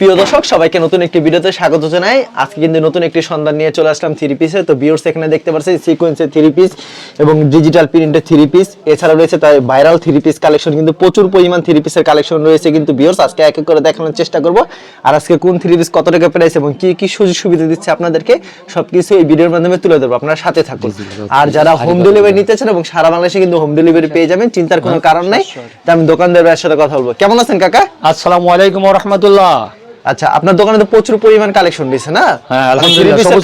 প্রিয় দর্শক সবাইকে নতুন একটি ভিডিওতে স্বাগত জানাই। আজকে কিন্তু নতুন একটি সন্ধান নিয়ে চলে আসলাম থ্রি পিসে তো বিয়ার্স এখানে দেখতে পাচ্ছেন সিকোয়েন্সের থ্রি পিস এবং ডিজিটাল প্রিন্টের থ্রি পিস এছাড়া রয়েছে তাই ভাইরাল থ্রি পিস কালেকশন কিন্তু প্রচুর পরিমাণ থ্রি পিসের কালেকশন রয়েছে কিন্তু বিয়ার্স আজকে এক এক করে দেখানোর চেষ্টা করব। আর আজকে কোন থ্রি পিস কত টাকা প্রাইস এবং কি কি সুযোগ সুবিধা দিচ্ছে আপনাদেরকে সবকিছু এই ভিডিওর মাধ্যমে তুলে ধরবো। আপনারা সাথে থাকুন। আর যারা হোম ডেলিভারি নিতে চান এবং সারা বাংলাদেশে কিন্তু হোম ডেলিভারি পেয়ে যাবেন চিন্তার কোনো কারণ নাই। তা আমি দোকানদার সাথে কথা বলব। কেমন আছেন কাকা? আসসালামু আলাইকুম রহমতুল্লাহ। আচ্ছা আপনার দোকানে তো প্রচুর পরিমাণ কালেকশন দিয়েছে না? হ্যাঁ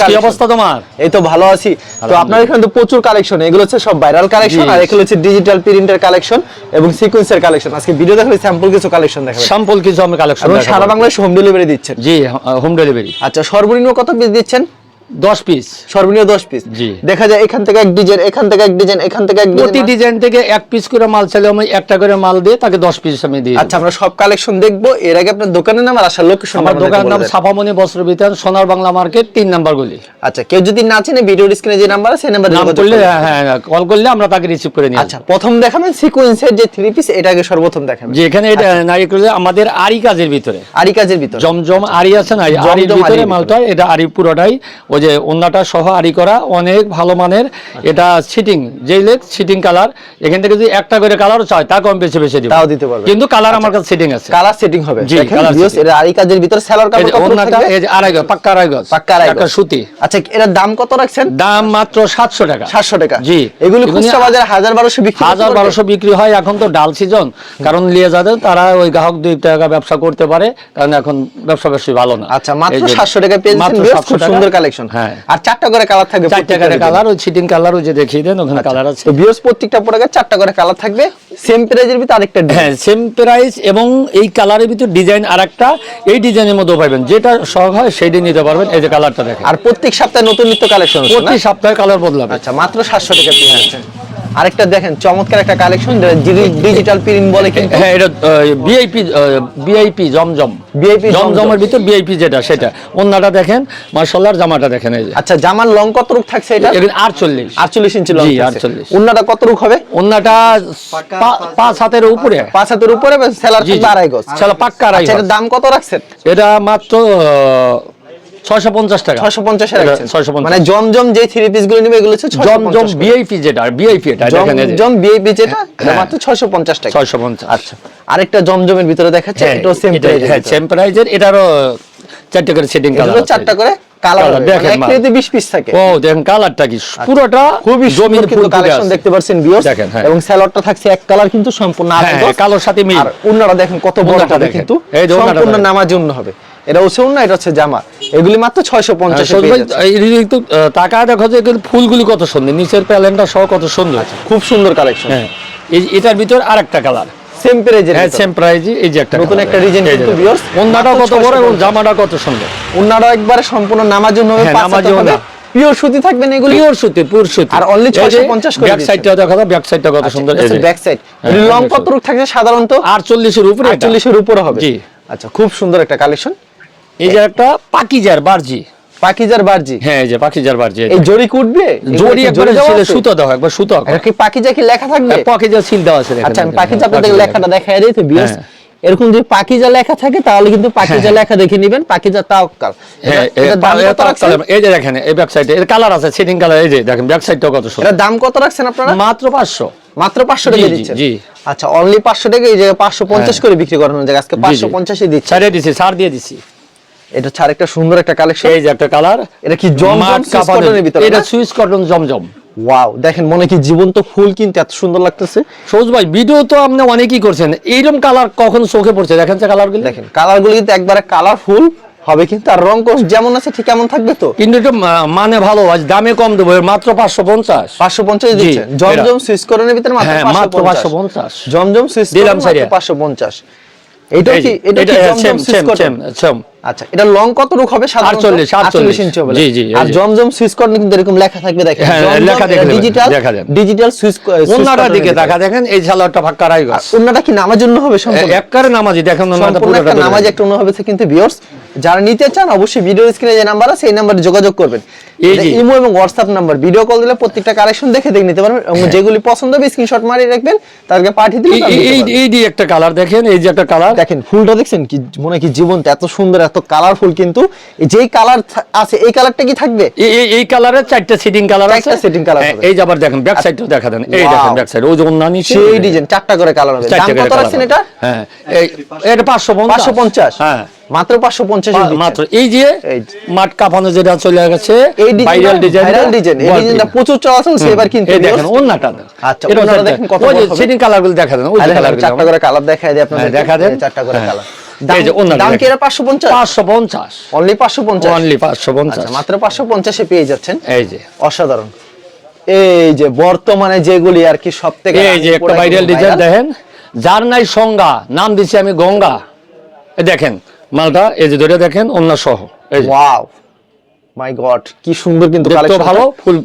কি অবস্থা তোমার? এই তো ভালো আছি। তো আপনার এখানে তো প্রচুর কালেকশন এগুলো হচ্ছে সব ভাইরাল কালেকশন আর এগুলো হচ্ছে ডিজিটাল প্রিন্টের কালেকশন এবং সিকোয়েন্সের কালেকশন আজকে ভিডিও দেখালে স্যাম্পল কিছু কালেকশন দেখাবেন স্যাম্পল কিছু আমি কালেকশন সারা বাংলায় হোম ডেলিভারি দিচ্ছেন। জি হোম ডেলিভারি আচ্ছা সর্বনিম্ন কত পিস দিচ্ছেন? দশ পিস সর্বনিম্ন 10 পিস জি। দেখা যায় এখান থেকে এক ডিজাইন এখান থেকে এক ডিজাইন এখান থেকে এক প্রতি ডিজাইন থেকে এক পিস করে মাল চাইলে আমি একটা করে মাল দিয়ে তাকে দশ পিস আমি দিই আচ্ছা আমরা সব কালেকশন দেখব। এর আগে আপনার দোকানের নাম আর আসার লোকেশন আমার দোকানের নাম সাফামণি বস্ত্র বিতান সোনার বাংলা মার্কেট তিন নাম্বার গলি। আচ্ছা কেউ যদি না চেনে ভিডিওর স্ক্রিনে যে নাম্বার আছে সেই নাম্বারে নাম করলে হ্যাঁ হ্যাঁ কল করলে আমরা তাকে রিসিভ করে নিই আচ্ছা প্রথম দেখাবেন সিকোয়েন্সের যে থ্রি পিস এটা আগে সর্বপ্রথম দেখাবেন। যে এখানে এটা আচ্ছা। নাই করলে আমাদের আরি কাজের ভিতরে। আরি কাজের ভিতর। জমজম আরি আছে না আরির ভিতরে। মালটা এটা আরি পুরোটাই ওই যে অন্যটা সহ আরি করা অনেক ভালো মানের এটা সিটিং যেই লেগ সিটিং কালার এখান থেকে যদি একটা করে কালার চাই তা কম বেশি বেশি দিব। তাও দিতে পারবে। কিন্তু কালার আমার কাছে সিটিং আছে। কালার সেটিং হবে। জি, colour ভিউয়ার্স, setting। কাজের ভিতর সেলার কাপড় কত এই যে আড়াই গজ পাক্কা আড়াই গজ পাক্কা আড়াই গজ। সুতি। আচ্ছা এটার দাম কত রাখছেন? দাম মাত্র সাতশো টাকা। 700 টাকা। জি। এগুলো খুচরা বাজারে 1200 বিক্রি করতে হাজার পারবে? বারোশো বিক্রি হয় এখন তো ডাল সিজন কারণ লিয়ে যাদের তারা ওই গ্রাহক দুই টাকা ব্যবসা করতে পারে কারণ এখন ব্যবসা বেশি ভালো না। আচ্ছা মাত্র এই 700 টাকা পেয়ে যাচ্ছেন মাত্র ভিউয়ার্স, 700 খুব সুন্দর কালেকশন হ্যাঁ। আর চারটা করে কালার থাকবে চারটা করে কালার ওই ছিটিং কালার ওই যে দেখিয়ে দেন ওখানে কালার আছে। তো প্রত্যেকটা প্রোডাক্টে চারটা করে কালার থাকবে সেম প্রাইজের ভিতরে আরেকটা হ্যাঁ সেম প্রাইস এবং এই কালারের ভিতর ডিজাইন আর একটা এই ডিজাইনের মধ্যে পাবেন। যেটা শখ হয় সেইটাই নিতে পারবেন। এই যে কালারটা দেখেন। আর প্রত্যেক সপ্তাহে নতুন নিত্য কালেকশন প্রতি সপ্তাহে কালার বদলাবে। আচ্ছা মাত্র 700 টাকা আরেকটা দেখেন চমৎকার একটা কালেকশন ডিজিটাল প্রিন্ট বলে কিন্তু হ্যাঁ এটা বিআইপি বিআইপি জমজম। জমজম। জমজমের ভিতর বিআইপি যেটা সেটা। অন্যটা দেখেন মার্শাল্লাহর জামাটা দেখেন এই যে। আচ্ছা জামার লং কত রূপ থাকছে এটা? এখানে আটচল্লিশ। 48 ইঞ্চি লং জি, 48 উন্নাটা কত রূপ হবে? অন্যটা পা- পাঁচ হাতের উপরে। পাঁচ হাতের উপরে সেলার। থাকবে আড়াই গজ। সেলা পাক্কা আড়াই আচ্ছা গজ। এটার দাম কত রাখছেন? এটা মাত্র ছয়শো পঞ্চাশ টাকা। ছয়শো পঞ্চাশে ছয়শো মানে জমজম যে থ্রি পিসগুলো নিবে এগুলো হচ্ছে জমজম বিআইপি যেটা বিআইপি এটা দেখেন এই যে। জমজম বিএপি যেটা হ্যাঁ। মাত্র ছয়শো পঞ্চাশ টাকা। ছয়শো পঞ্চাশ আচ্ছা। আরেকটা জমজমের ভিতরে দেখাচ্ছে হ্যাঁ, এটাও সেম এটাই, হ্যাঁ সেম প্রাইজের এটারও চারটে করে সেটিং কালার চারটা করে কালার দেখেন এক 20 পিস থাকে। ও দেখেন কালারটা কি পুরোটা খুবই জমির ফুল কিন্তু কালেকশন দেখতে পাচ্ছেন ভিউয়ার্স হ্যাঁ। এবং স্যালাডটা থাকছে এক কালার কিন্তু সম্পূর্ণ হ্যাঁ। হ্যাঁ, কালোর সাথে মিল। আর উন্নাটা দেখেন কত বড় উন্নাটা হবে দেখেন। কিন্তু সম্পূর্ণ নামাজ হবে। এটা হচ্ছে উন্না এটা হচ্ছে জামা। এগুলি মাত্র 650 হ্যাঁ, এ সজল পেয়ে ভাই, যাচ্ছে। এই যে একটু আহ, দেখো যে ফুলগুলি কত সুন্দর নিচের প্যালেনটা সহ কত সুন্দর। খুব সুন্দর কালেকশন হ্যাঁ এটার ভিতর আরেকটা কালার সেম হ্যাঁ সেম প্রাইজ এই যে একটা নতুন একটা ডিজাইন কিন্তু ওন্নাটাও মাত্র কত বড় এবং জামাটা কত সুন্দর। উন্নাটা একবারে সম্পূর্ণ নামাজ হবে হ্যাঁ, পাঁচ নামাজি হবে। পিওর সুতি থাকবে না এগুলি? পিওর সুতি পুর সুতি। আর only 650 করে ব্যাক। সাইডটা দেখা ব্যাক সাইডটা কত সুন্দর। এই যে। ব্যাক সাইড হ্যাঁ, লং কত সুন্দর। রূপ থাকছে সাধারণত? 48 এর উপরে এটা। 48 এর উপরে হবে। জি। আচ্ছা খুব সুন্দর একটা কালেকশন এই যে একটা পাকিজার বারজি। পাকিজার বারজি? হ্যাঁ এই যে পাকিজার বারজি এই জরি কুটবে একবার সুতো দাও একবার সুতো কি পাকিজা কি লেখা থাকবে? পাকিজার সিল দেওয়া আছে আচ্ছা আমি পাকিজা হ্যাঁ, আপনাদের লেখাটা দিই তো হ্যাঁ। এরকম যদি পাকিজা লেখা থাকে তাহলে কিন্তু পাকিজা হ্যাঁ। লেখা দেখে নেবেন পাকিজা তাওকাল। হ্যাঁ এই যে দেখেন এই এর কালার আছে সেটিং কালার এই যে দেখেন কত সুন্দর। দাম কত রাখছেন আপনারা? মাত্র 500 মাত্র 500 টাকা দিচ্ছেন? জি। আচ্ছা অনলি 500 টাকা এই জায়গায় 550 করে বিক্রি করানো যায় আজকে 550 এ দিচ্ছে। ছাড়িয়ে দিছি ছাড় দিয়ে দিছি। এটা ছাড় একটা সুন্দর একটা কালেকশন এই যে একটা কালার এটা কি জমজম কটনের ভিতরে এটা সুইস কটন জমজম। ওয়াও দেখেন মনে কি জীবন্ত ফুল কিন্তু এত সুন্দর লাগতেছে। সৌজ ভাই ভিডিও তো আপনি অনেকই করছেন। এইরকম কালার কখন চোখে পড়ছে? দেখেন যে কালারগুলো। দেখেন কালারগুলো কিন্তু একবারে কালারফুল হবে কিন্তু আর রং কোর্স যেমন আছে ঠিক এমন থাকবে তো। কিন্তু এটা মানে ভালো আজ দামে কম দেবো মাত্র পাঁচশো পঞ্চাশ। 550 দিচ্ছে জি, জমজম সুইস কটনের ভিতরে মাত্র হ্যাঁ মাত্র 550 পাঁচশো পঞ্চাশ। জমজম দিলাম দিলাম সাইডে। 550 এটা কি এটা কি সেম জমজম সুইস সেম সেম সেম। আচ্ছা এটা লং কত রুক হবে? 48, 48 ইঞ্চি হবে জি, জি, আর জমজম কিন্তু এরকম লেখা থাকবে দেখেন। হ্যাঁ, লেখা দেখে নেবেন, ডিজিটাল ডিজিটাল দিকে দেখা দেখেন এই ঝালারটা ফাঁকা রাই কি নামার জন্য হবে সম্পূর্ণ? নামাজি দেখেন পুরোটা নামাজ একটা অন্য হবে কিন্তু ভিউয়ার্স যারা নিতে চান অবশ্যই ভিডিও স্ক্রিনে যে নাম্বার আছে এই নাম্বারে যোগাযোগ করবেন। ইমো এবং হোয়াটসঅ্যাপ নাম্বার ভিডিও কল দিলে প্রত্যেকটা কালেকশন দেখে দেখে নিতে পারবেন। এবং যেগুলি পছন্দ হবে স্ক্রিনশট মারিয়ে রাখবেন তাদেরকে পাঠিয়ে দিলে এই- এই যে একটা কালার দেখেন এই যে একটা কালার দেখেন ফুলটা দেখছেন? কি মনে কি জীবন্ত এত সুন্দর এত কালারফুল কিন্তু যেই কালার আছে এই কালারটা কি থাকবে? এই এই- কালারের চারটা সিটিং কালার আছে। চারটা colour হ্যাঁ, এই যে আবার দেখেন ব্যাক সাইডটাও দেখা দেন। এই দেখেন ব্যাক সাইড ওই যে অন্য নিচে। সেই ডিজাইন চারটা করে কালার হবে। দাম কত রাখছেন এটা? হ্যাঁ এটা পাঁচশো পাঁচশো পঞ্চাশ। হ্যাঁ। মাত্র পাঁচশো পঞ্চাশ মাত্র। এই যে এই যে। মাঠ কাঁপানো যেটা চলে গেছে এই ভাইরাল ডিজাইন ভাইরাল ডিজাইন এই ডিজাইনটা প্রচুর চলা চলছে এবার কিন্তু দেখেন ওন্নাটা আচ্ছা, ওন্নাটা দেখেন কত বড় হবে। সেটিং কালার দেখা দেন ওই কালার চারটা করে কালার দেখায় দিই আপনাদের দেখা। দেন। চারটা করে। কালার এই যে ওন্নাটা দাম কি দেখেন। এটা পাঁচশো পঞ্চাশ? পাঁচশো পঞ্চাশ। অনলি পাঁচশো পঞ্চাশ। অনলি পাঁচশো পঞ্চাশ। মাত্র পাঁচশো পঞ্চাশে পেয়ে যাচ্ছেন। এই যে। অসাধারণ। এই যে বর্তমানে যেগুলি আর কি সব থেকে এই যে একটা ভাইরাল ডিজাইন দেখেন। যার নাই সংজ্ঞা নাম দিছি আমি গঙ্গা। দেখেন মালটা এই যে ধরে দেখেন অন্য সহ। ওয়াও মাই গড কি সুন্দর কিন্তু কালেকশন ভালো ফুল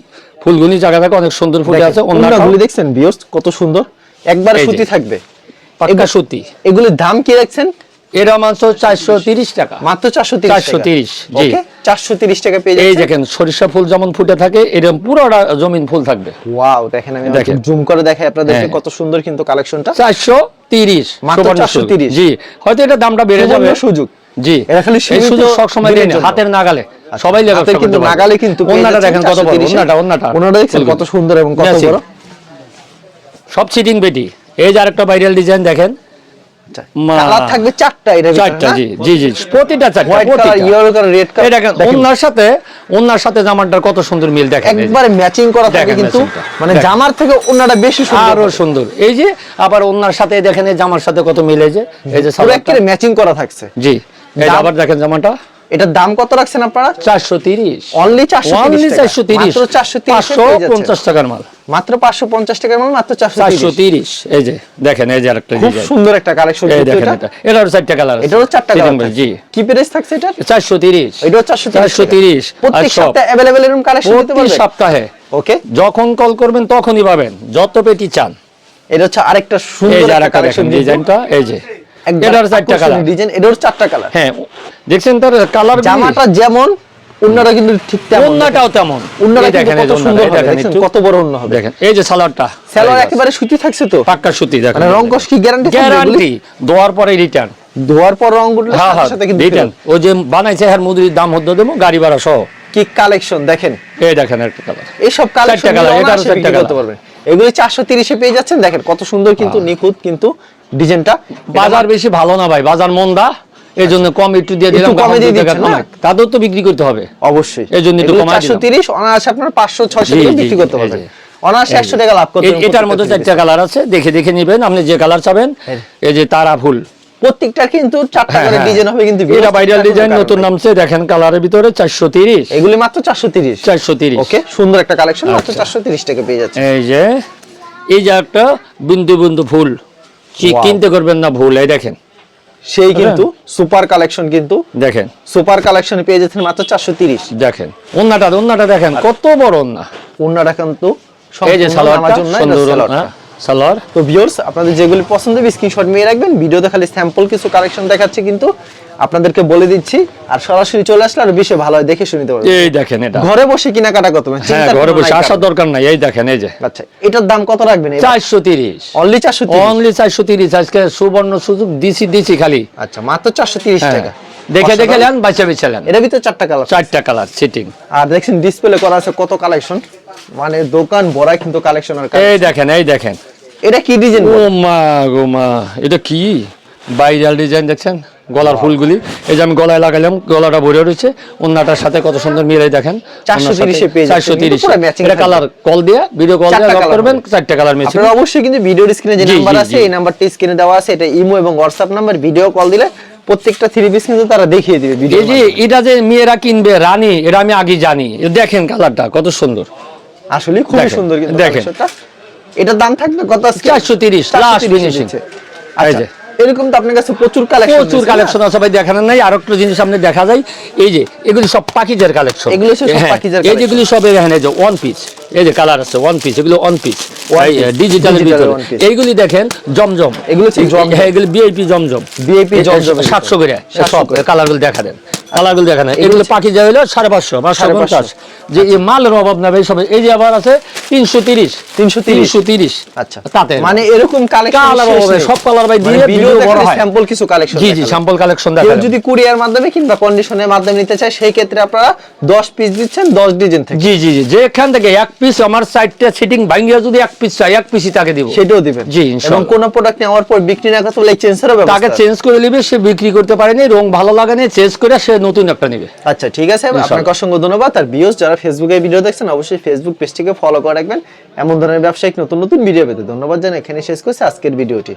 ফুলগুনি জায়গা থাকে অনেক সুন্দর ফুটে আছে অন্য অন্যগুলি দেখছেন বিয়স কত সুন্দর। একবার সুতি থাকবে। পাক্কা সুতি। এগুলির দাম কি রাখছেন এরা মাত্র চারশো তিরিশ টাকা। মাত্র চারশো তিরিশ 430, জি। চারশো তিরিশ টাকা পেয়ে এই দেখেন সরিষা ফুল যেমন ফুটে থাকে এরকম পুরোটা জমিন ফুল থাকবে। ওয়াও দেখেন আমি দেখেন। জুম করে দেখাই আপনাদেরকে হ্যাঁ। কত সুন্দর কিন্তু কালেকশনটা চারশো তিরিশ মাত্র 430 জি হয়তো এটা দামটা বেড়ে যাবে। সুযোগ। জি। এটা খালি সুযোগ সবসময় দিনের দেয় হাতের নাগালে। সবাই লেগে হাতের কিন্তু নাগালে কিন্তু ওন্নাটা দেখেন কত বড়। 430 ওন্নাটা ওন্নাটা ওন্নাটা দেখছেন কত সুন্দর এবং কত বড়। সব সিটিং বেটি। এই যে আরেকটা ভাইরাল ডিজাইন দেখেন। কালার থাকবে চারটা এটা চারটা জি জি জি। প্রতিটা চারটা প্রতিটা। ইয়েলো কালার রেড কালার দেখেন ওন্নার সাথে ওন্নার সাথে জামাটার কত সুন্দর মিল দেখেন। একবারে ম্যাচিং করা থাকে কিন্তু মানে জামার থেকে ওনাটা বেশি সুন্দর। আরও সুন্দর। এই যে আবার ওন্নার সাথে দেখেন এই জামার সাথে কত মিলে যে। এই যে পুরো সালোয়ারটা। ম্যাচিং করা থাকছে। জি। আবার দেখেন জামাটা। এটার দাম কত রাখছেন আপনারা? চারশো তিরিশ। অনলি চারশো অনলি চারশো তিরিশ। মাত্র চারশো পাঁচশো পঞ্চাশ টাকার মাল। মাত্র পাঁচশো পঞ্চাশ টাকার মাল মাত্র চারশো চারশো তিরিশ। এই যে দেখেন এই যে আরেকটা খুব সুন্দর একটা কালেকশন এই দেখেন এটা। এটারও চারটা কালার এটারও চারটা কালার জি। কি প্রাইস থাকছে এটা চারশো তিরিশ। এটাও প্রত্যেক সপ্তাহে অ্যাভেলেবেল এরকম কালেকশন সপ্তাহে। ওকে যখন কল করবেন তখনই পাবেন। যত পেটি চান। এটা হচ্ছে আরেকটা সুন্দর একটা কালেকশন ডিজাইনটা। এই যে। এটার চারটা কালার ডিজাইন এটার চারটা কালার হ্যাঁ দেখছেন তার কালার জামাটা যেমন অন্যটা কিন্তু ঠিক তেমন। ওন্নাটাও তেমন। অন্যটা দেখেন কত সুন্দর দেখেন কত বড় অন্য হবে। দেখেন এই যে সালোয়ারটা। স্যালোয়ার একেবারে সুতি থাকছে তো? পাক্কা সুতি দেখেন মানে রং কস কি গ্যারান্টি গ্যারান্টি দোয়ার পরে রিটার্ন ধোয়ার পর রং উঠলে হ্যাঁ সাথে হ্যাঁ কিন্তু রিটার্ন ও যে বানাইছে হ্যার মুদির দাম হদ্দ দেবো গাড়ি ভাড়া সহ। কি কালেকশন দেখেন। এই দেখেন একটা কালার এইসব কালেকশন করতে পারবেন এগুলি চারশো তিরিশে পেয়ে যাচ্ছেন দেখেন কত সুন্দর কিন্তু নিখুঁত কিন্তু ডিজাইনটা। বাজার বেশি ভালো না ভাই বাজার মন্দা। এই জন্য কম একটু দিয়ে দিলাম কমে দিয়ে দিচ্ছেন না? অনেক। তো বিক্রি করতে হবে। অবশ্যই। এই জন্য একটু চারশো দিলাম। তিরিশ অনায়াসে আপনার পাঁচশো ছয়শো জি, টাকা বিক্রি করতে পারবেন। অনায়াসে একশো টাকা লাভ করতে এটার মধ্যে চারটা কালার আছে দেখে দেখে নেবেন। আপনি যে কালার চাবেন এই যে। তারা ফুল। প্রত্যেকটার কিন্তু চারটা হ্যাঁ, করে হ্যাঁ। ডিজাইন হবে কিন্তু এটা ভাইরাল ডিজাইন নতুন নামছে দেখেন কালারের ভিতরে চারশো তিরিশ। এগুলি মাত্র চারশো তিরিশ। চারশো তিরিশ। ওকে সুন্দর একটা কালেকশন মাত্র আচ্ছা। চারশো তিরিশ টাকা পেয়ে যাচ্ছে এই যে এই যে একটা বিন্দু বিন্দু ফুল। কি কিনতে করবেন না ভুল এই দেখেন। সেই কিন্তু সুপার কালেকশন কিন্তু দেখেন। সুপার কালেকশন পেয়ে যাচ্ছেন মাত্র চারশো তিরিশ। দেখেন ওন্নাটা ওন্নাটা দেখেন কত বড় ওন্না। কিন্তু এই যে সালোয়ারটা আমার জন্য এটা সুন্দর হ্যাঁ, সালোয়ার। তো ভিউয়ার্স আপনাদের যেগুলি পছন্দ হবে স্ক্রিনশট নিয়ে রাখবেন ভিডিওতে খালি স্যাম্পল কিছু কালেকশন দেখাচ্ছে কিন্তু আপনাদেরকে বলে দিচ্ছি আর সরাসরি চলে আসলে আরও বেশি ভালো হয় দেখে শুনে নিতে পারবেন। এই দেখেন এটা। ঘরে বসে কেনাকাটা করতে পারবেন হ্যাঁ ঘরে বসে আসার দরকার নাই এই দেখেন এই যে। আচ্ছা এটার দাম কত রাখবেন? চারশো তিরিশ। অনলি চারশো অনলি চারশো তিরিশ আজকে সুবর্ণ সুযোগ দিছি দিছি খালি। আচ্ছা মাত্র চারশো তিরিশ হ্যাঁ। টাকা। দেখে দেখে। নেন বাচ্চা বেছে নেন। এটা ভিতরে চারটা কালার চারটা কালার সিটিং আর দেখছেন ডিসপ্লে করা আছে কত কালেকশন মানে দোকান ভরা কিন্তু কালেকশন আর এই দেখেন এই দেখেন। এটা কি ডিজাইন ও মা গো মা এটা কি? বাইরাল ডিজাইন দেখছেন? গলার ফুলগুলি। এই যে আমি গলায় লাগালাম গলাটা ভরে রয়েছে। অন্যটার সাথে কত সুন্দর মিলে দেখেন। 430 এ চারশো তিরিশ। এটা কালার কল দিয়ে ভিডিও কল দিয়ে লক করবেন। চারটা কালার অবশ্যই কিন্তু ভিডিওর স্ক্রিনে যে নাম্বার আছে এই নাম্বারটি স্ক্রিনে দেওয়া আছে। এটা ইমো এবং হোয়াটসঅ্যাপ নাম্বার ভিডিও কল দিলে প্রত্যেকটা থ্রি পিস কিন্তু তারা দেখিয়ে দিবে ভিডিও এই যে এটা যে মেয়েরা কিনবে রানী এটা আমি আগে জানি। দেখেন কালারটা কত সুন্দর। আসলে খুবই সুন্দর কিন্তু দেখেন। এটার দাম থাকবে কত আজকে? 430 last finishing। দিচ্ছে। আচ্ছা। এরকম তো আপনার কাছে প্রচুর কালেকশন প্রচুর কালেকশন আছে ভাই দেখানোর নাই। আর একটা জিনিস সামনে দেখা যায় এই যে এগুলি সব পাকিজের কালেকশন এগুলি সব পাকিজার এই যেগুলি সব এখানে যে ওয়ান পিস এই যে কালার আছে ওয়ান পিস এগুলো ওয়ান পিস ভিতরে এইগুলি দেখেন জমজম। এগুলো জমজম। হ্যাঁ এগুলো বিআইপি জমজম। জমজমের ভিতরে। সাতশো করে। 700 সব কালারগুলো দেখা দেন। কালারগুলো দেখা দেন। এগুলো পাখি যা হলো সাড়ে পাঁচশো পাঁচশো 550 পঞ্চাশ। যে এই মালের অভাব না ভাই সব এই যে আবার আছে তিনশো তিরিশ। 330 তিনশো তিরিশ। আচ্ছা। তাতে। মানে এরকম কালেকশন কালার হবে সব কালার ভাই দিয়ে ভিডিও বড় হয়। স্যাম্পল কিছু কালেকশন জি জি স্যাম্পল কালেকশন কেউ দেখা যদি কুরিয়ার মাধ্যমে কিংবা কন্ডিশনের মাধ্যমে নিতে চায় সেই ক্ষেত্রে আপনারা 10 পিস দিচ্ছেন 10 ডিজাইন থেকে। জি জি জি। যেখান থেকে এক পিস আমার সাইডটা সিটিং ভাঙ্গিয়া যদি এক পিস চাই এক পিসই তাকে দিব। সেটাও দিবেন। জি, এবং। কোন প্রোডাক্ট নেওয়ার পর বিক্রি না করতে বলে ব্যবস্থা তাকে চেঞ্জ করে নিবে সে বিক্রি করতে পারেনি রং ভালো লাগেনি চেঞ্জ করে সে নতুন একটা নিবে। আচ্ছা ঠিক আছে আপনাকে অসংখ্য ধন্যবাদ। আর ভিউজ যারা ফেসবুকে ভিডিও দেখছেন অবশ্যই ফেসবুক পেজটিকে ফলো করে রাখবেন। এমন ধরনের ব্যবসায়িক নতুন নতুন ভিডিও পেতে ধন্যবাদ জানাই। এখানে শেষ করছি আজকের ভিডিওটি